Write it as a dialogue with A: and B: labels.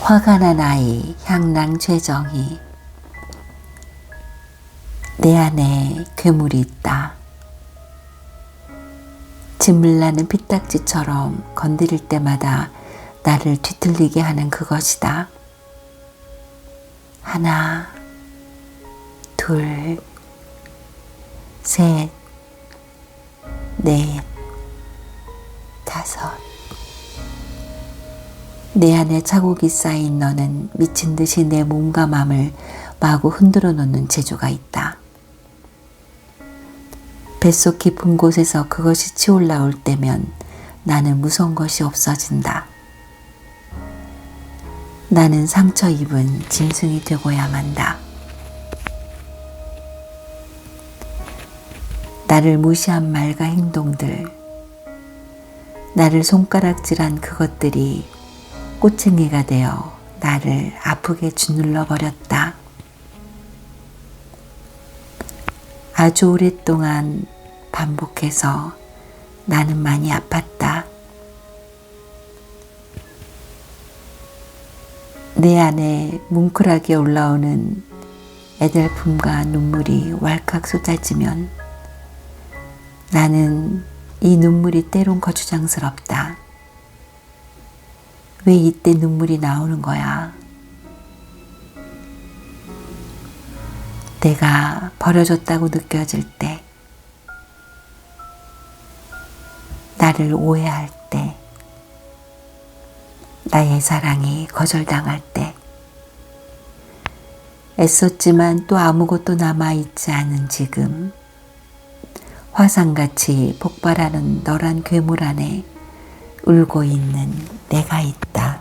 A: 화가 난 아이 향랑 최정희 내 안에 괴물이 있다. 짓물나는 피딱지처럼 건드릴 때마다 나를 뒤틀리게 하는 그것이다. 하나, 둘, 셋, 넷, 다섯. 내 안에 자국이 쌓인 너는 미친 듯이 내 몸과 마음을 마구 흔들어 놓는 재주가 있다. 뱃속 깊은 곳에서 그것이 치올라올 때면 나는 무서운 것이 없어진다. 나는 상처 입은 짐승이 되고야 만다. 나를 무시한 말과 행동들, 나를 손가락질한 그것들이 꼬챙이가 되어 나를 아프게 짓눌러 버렸다. 아주 오랫동안 반복해서 나는 많이 아팠다. 내 안에 뭉클하게 올라오는 애달픔과 눈물이 왈칵 쏟아지면 나는 이 눈물이 때론 거추장스럽다. 왜 이때 눈물이 나오는 거야? 내가 버려졌다고 느껴질 때, 나를 오해할 때, 나의 사랑이 거절당할 때, 애썼지만 또 아무것도 남아있지 않은 지금, 화상같이 폭발하는 너란 괴물 안에 울고 있는 내가 있다.